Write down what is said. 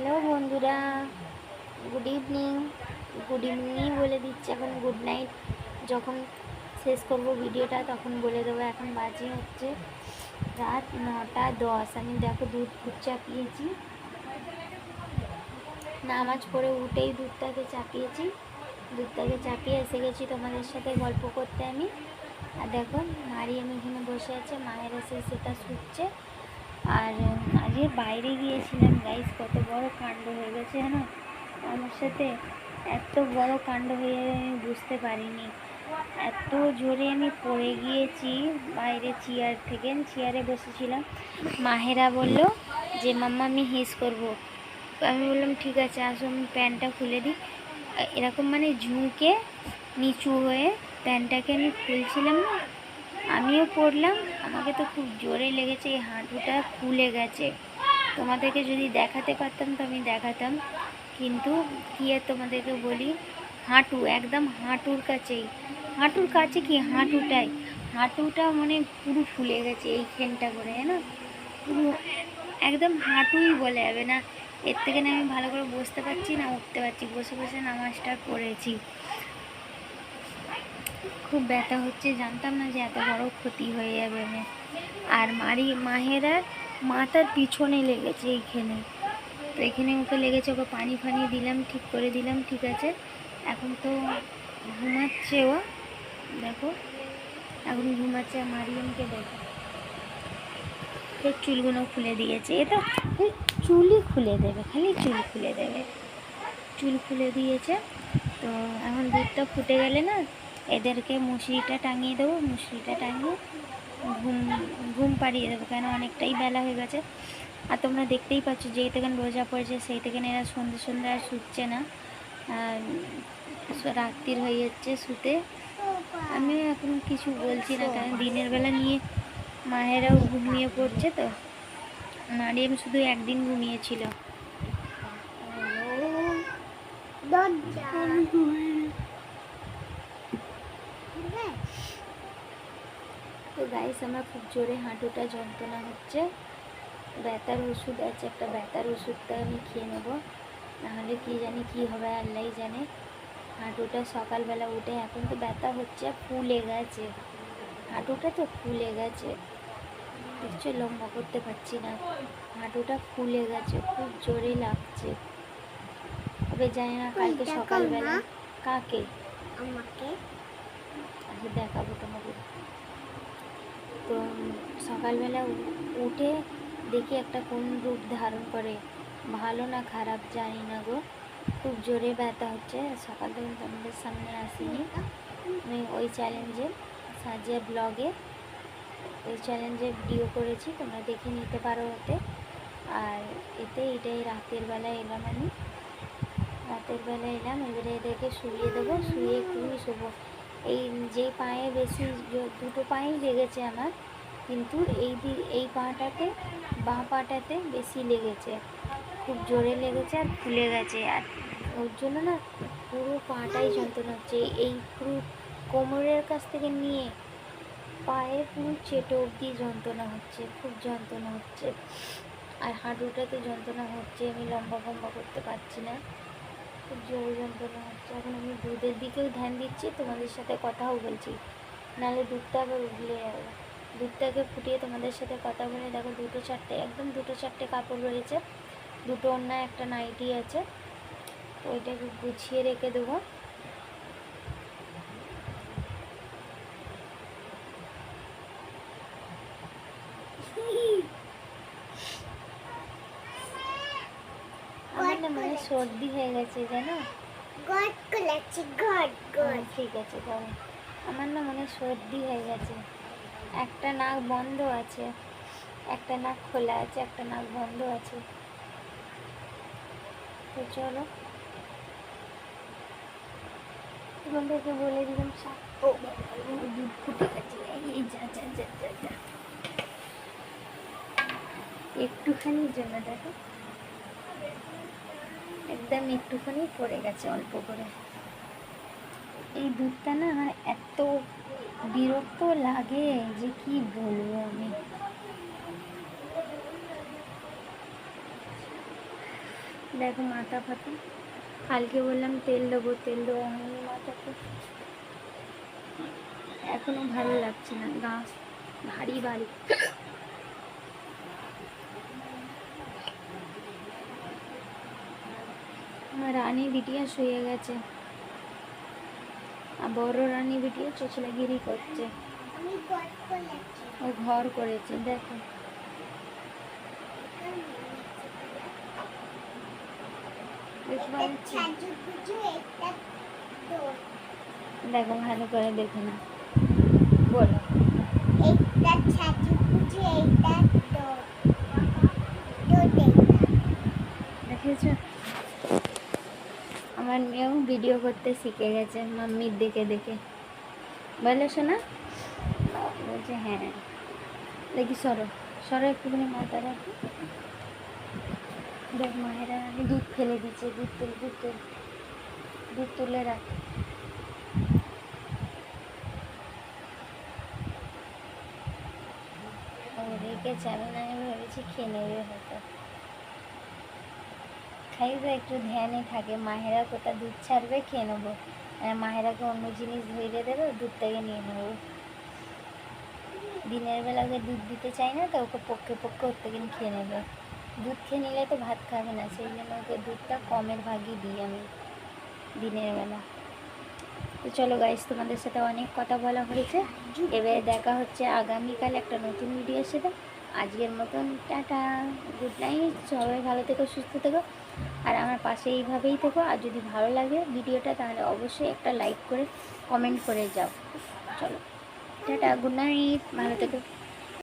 Hello বন্ধুরা good evening good evening বলে দিচ্ছি এখন গুড নাইট যখন শেষ করব ভিডিওটা তখন বলে দেবো, এখন বাজে হচ্ছে রাত নটা দশ। আমি দেখো দুধ দুধ চাপিয়েছি। নামাজ পড়ে উঠেই দুধটাকে চাপিয়েছি। দুধটাকে চাপিয়ে এসে গেছি তোমাদের সাথে গল্প করতে আমি। আর দেখো মারি আমি এখানে বসে আছে, মায়ের এসে সেটা শুচ্ছে। আর আজকে বাইরে গিয়েছিলাম গাইস কত বড় কাণ্ড হয়ে গেছে জানো? আমার সাথে এত বড় কাণ্ড হয়ে আমি বুঝতে পারিনি। এত জোরে আমি পড়ে গিয়েছি, বাইরে চেয়ার থেকে চেয়ারে বসেছিলাম। মাহেরা বলল যে, মাম্মা, আমি হিস করব। আমি বললাম, ঠিক আছে, আসো, আমি প্যান্টটা খুলে দিই। এরকম মানে ঝুঁকে, নিচু হয়ে প্যান্টটাকে আমি খুলছিলাম না। আমিও পড়লাম আমাকে তো খুব জোরে লেগেছে, এই হাঁটুটা ফুলে গেছে। তোমাদেরকে যদি দেখাতে পারতাম তো আমি দেখাতাম। কিন্তু কি আর তোমাদেরকে বলি, হাঁটু, একদম হাঁটুর কাছেই। হাঁটুর কাছে কি? হাঁটুটাই। হাঁটুটা মানে পুরো ফুলে গেছে এইখানটা করে হ্যাঁ না পুরো একদম হাঁটুই বলে যাবে না। এর থেকে না আমি ভালো করে বসতে পারছি না, উঠতে পারছি, বসে বসে নামাজটা করেছি খুব ব্যথা হচ্ছে, জানতাম না যে এত বড় ক্ষতি হয়ে যাবে আমার। আর মারি মাহেরার মাথার পিছনে লেগেছে এইখানে। তো এখানে ওকে লেগেছে, ওকে পানি ফানি দিলাম, ঠিক করে দিলাম, ঠিক আছে। এখন তো ঘুমাচ্ছে ও, দেখো। এখন ঘুমাচ্ছে মারিয়ামকে দেখো। চুলগুলো খুলে দিয়েছে। এ তো চুলই খুলে দেবে, খালি চুল খুলে দেবে। চুল খুলে দিয়েছে। তো এখন দুধটা ফুটে গেলে না এদেরকে মুসরিটা টাঙিয়ে দেবো মুসরিটা টাঙিয়ে ঘুম ঘুম পাড়িয়ে দেবো কেন অনেকটাই বেলা হয়ে গেছে। আর তোমরা দেখতেই পাচ্ছ যেই থেকে রোজা পড়েছে সেই থেকে এরা সন্ধ্যে সন্ধ্যে আর শুচ্ছে না। আর রাত্রির হয়ে যাচ্ছে শুতে। আমি এখন কিছু বলছি না কারণ দিনের বেলা নিয়ে মায়েরাও ঘুমিয়ে পড়ছে তো। মারিয়াম শুধু একদিন ঘুমিয়েছিল তো গাইস আমার খুব জোরে হাঁটুটা যন্ত্রণা হচ্ছে। ব্যথার ওষুধ আছে একটা ব্যথার ওষুধটা আমি খেয়ে নেব। নাহলে কি জানি কি হবে আল্লাহ জানে। হাঁটুটা সকালবেলা উঠে এখন তো ব্যথা হচ্ছে ফুলে গেছে। হাঁটুটা তো ফুলে গেছে। দেখছ লম্বা করতে পারছি না। হাঁটুটা ফুলে গেছে খুব জোরে লাগছে। তবে জানি না কালকে সকালবেলা কাকে? আমাকে। আচ্ছা দেখাবো তো সকালবেলা উঠে দেখি একটা কোন রূপ ধারণ করে। ভালো না খারাপ জানি না গো। খুব জোরে ব্যথা হচ্ছে। সকাল থেকে তোমাদের সামনে আসিনি। আমি ওই চ্যালেঞ্জে সাজিয়া ব্লগে ওই চ্যালেঞ্জে ভিডিও করেছি। তোমরা দেখে নিতে পারো ওতে। আর এতে এটাই রাতের বেলা এলাম আমি। রাতের বেলা এলাম। এবারে এদেরকে শুয়ে দেবো। শুয়ে একটুখানি শোবো। এই যে পায়ে বেশি দুটো পায়েই লেগেছে আমার, কিন্তু এই এই পাটাতে, বাঁ পাটাতে বেশি লেগেছে। খুব জোরে লেগেছে আর ফুলে গেছে। আর ওর জন্য না পুরো পাটাই যন্ত্রণা হচ্ছে। এই পুরো কোমরের কাছ থেকে নিয়ে পায়ে পুরো চেটো অবধি যন্ত্রণা হচ্ছে, খুব যন্ত্রণা হচ্ছে। আর হাঁটুটাতে যন্ত্রণা হচ্ছে, আমি লম্বা ফম্বা করতে পারছি না। খুব জোরে যন্ত্রণা হচ্ছে। এখন আমি দুধের দিকেও ধ্যান দিচ্ছি, তোমাদের সাথে কথাও বলছি। নাহলে দুধটা আবার উগলে যাবে। দুধটাকে ফুটিয়ে তোমাদের সাথে কথা বলে দেখো, দুটো চারটে, একদম দুটো চারটে কাপড় রয়েছে। দুটো অন্য একটা নাইটি আছে। ওইটাকে গুছিয়ে রেখে দেবো আমার না মানে সর্দি হয়ে গেছে জানো? গড কলেছি গড হ্যাঁ, গড ঠিক আছে তাহলে আমার না মনে সর্দি হয়ে গেছে। একটা নাক বন্ধ আছে একটা নাক খোলা আছে একটা নাক বন্ধ আছে। তো চলো। তোমাদেরকে বলে দিলাম ও ও দুধ ফুটে গেছে। এই যা যা যা যা যা। একটুখানির জন্য দেখো। একদম একটুখানি পড়ে গেছে অল্প করে। এই দুধটা না আমার এত বিরক্ত লাগে যে কি বলব আমি। দেখো মাথা ফাটা কালকে বললাম তেল দেবো তেল দেবো হয়নি মাথাতে এখনও ভালো লাগছে না, গা ভারী ভারী। রানী বিটিয়া শুয়ে গেছে। আর বড় রানী বিটিয়া চোচলাগিরি করছে। ও ঘর করেছে, দেখো। দেখো, ভালো করে দেখো না বলো। পুজো ভিডিও করতে শিখে গেছে মাম্মির দেখে দেখে। বলে শোনা বলছে হ্যাঁ। দেখি, সরো। সরো একটুখানি মাথা রাখো দেখ, মায়েরা আমি দুধ ফেলে দিচ্ছে, দুধ তুল দুধ তুল। দুধ তুলে রাখ। রেখেছে আমি না আমি ভেবেছি খেয়ে নেবে হয়তো। খাইবে, একটু ধ্যানে থাকে। মাহেরা কোথা দুধ ছাড়বে, খেয়ে নেব। মাহেরাকে অন্য জিনিস ধরে দেবে, দুধটাকে নিয়ে নেব। দিনের বেলা ওকে দুধ দিতে চাই না, তো ওকে পক্ষে পক্ষে ওর থেকে খেয়ে নেবে। দুধ খেয়ে নিলে তো ভাত খাবে না, সেই জন্য ওকে দুধটা কমের ভাগই দিই আমি দিনের বেলা। তো চলো গাইস তোমাদের সাথে অনেক কথা বলা হয়েছে। এবারে দেখা হচ্ছে আগামীকাল একটা নতুন ভিডিওর সাথে। আজকের মতন, টাটা। গুড নাইট সবাই ভালো থেকো, সুস্থ থেকো। আর আমার পাশে এইভাবেই থেকো। আর যদি ভালো লাগে ভিডিওটা, তাহলে অবশ্যই একটা লাইক করে কমেন্ট করে যাও। চলো। টাটা গুড নাইট ভালো থেকো।